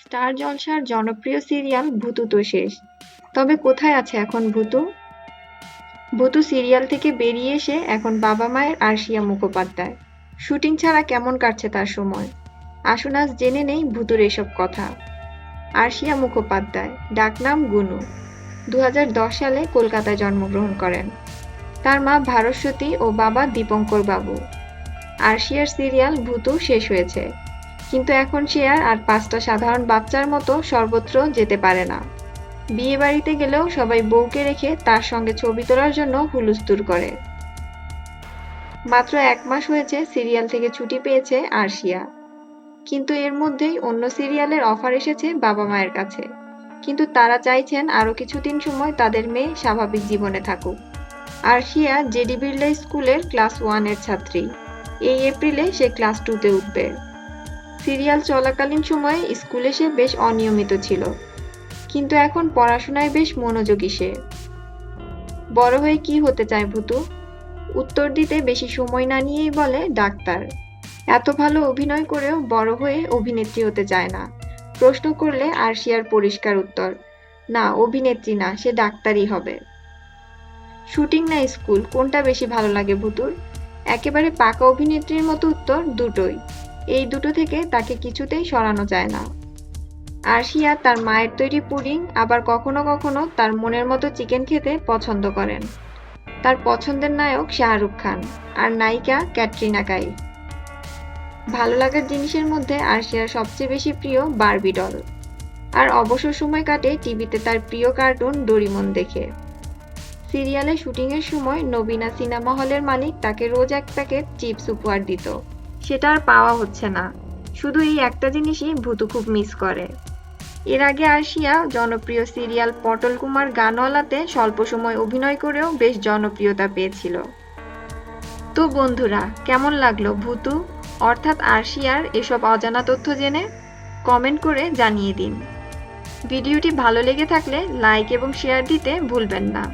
Star জলসার জনপ্রিয় serial ভূতু তো শেষ। তবে কোথায় আছে এখন ভূতু? ভূতু সিরিয়াল থেকে বেরিয়ে এসে এখন বাবা মায়ের আরশিয়া মুখোপাধ্যায়। শুটিং ছাড়া কেমন কাটছে তার সময়? আসুন আজ জেনে নেই ভূতুর এসব কথা। আরশিয়া মুখোপাধ্যায়, ডাকনাম গুনু। দু হাজার দশ সালে কলকাতায় জন্মগ্রহণ করেন। তার মা ভারস্বতী ও বাবা দীপঙ্কর বাবু। আরশিয়ার সিরিয়াল ভূতু শেষ হয়েছে। কিন্তু এখন সে আর পাঁচটা সাধারণ বাচ্চার মতো সর্বত্র যেতে পারে না। বিয়ে বাড়িতে গেলেও সবাই বউকে রেখে তার সঙ্গে ছবি তোলার জন্য হুলুস্তুর করে। মাত্র এক মাস হয়েছে সিরিয়াল থেকে ছুটি পেয়েছে আরশিয়া। কিন্তু এর মধ্যেই অন্য সিরিয়ালের অফার এসেছে বাবা মায়ের কাছে। কিন্তু তারা চাইছেন আরও কিছুদিন সময় তাদের মেয়ে স্বাভাবিক জীবনে থাকুক। আরশিয়া জেডি বিড়লা স্কুলের ক্লাস ওয়ানের ছাত্রী। এই এপ্রিলে সে ক্লাস টুতে উঠবে। সিরিয়াল চলাকালীন সময়ে স্কুলে সে বেশ অনিয়মিত ছিল। কিন্তু এখন পড়াশোনায় বেশ মনোযোগী সে। বড় হয়ে কি হতে চায় ভুতু? উত্তর দিতে বেশি সময় না নিয়েই বলে ডাক্তার। এত ভালো অভিনয় করেও বড় হয়ে অভিনেত্রী হতে চায় না। প্রশ্ন করলে আরশিয়ার পরিষ্কার উত্তর, না, অভিনেত্রী না, সে ডাক্তারই হবে। শুটিং না স্কুল? কোনটা বেশি ভালো লাগে ভুতুর? একেবারে পাকা অভিনেত্রীর মতো উত্তর দুটোই। এই দুটো থেকে তাকে কিছুতেই সরানো যায় না। আরশিয়া তার মায়ের তৈরি পুডিং আবার কখনো কখনো তার মনের মতো চিকেন খেতে পছন্দ করেন। তার পছন্দের নায়ক শাহরুখ খান আর নায়িকা ক্যাটরিনা কাই। ভালো লাগার জিনিসের মধ্যে আরশিয়ার সবচেয়ে বেশি প্রিয় বারবি ডল। আর অবসর সময় কাটে টিভিতে তার প্রিয় কার্টুন ডোরিমন দেখে। সিরিয়ালে শুটিংয়ের সময় নবীনা সিনেমা হলের মালিক তাকে রোজ এক প্যাকেট চিপস উপহার দিত। সেটা আর পাওয়া হচ্ছে না। শুধু এই একটা জিনিসই ভূতু খুব মিস করে। এর আগে আরশিয়া জনপ্রিয় সিরিয়াল পটল কুমার গানওয়ালাতে স্বল্প সময় অভিনয় করেও বেশ জনপ্রিয়তা পেয়েছিল। তো বন্ধুরা, কেমন লাগল ভূতু? অর্থাৎ আরশিয়ার এসব অজানা তথ্য জেনে কমেন্ট করে জানিয়ে দিন। ভিডিওটি ভালো লেগে থাকলে লাইক এবং শেয়ার দিতে ভুলবেন না।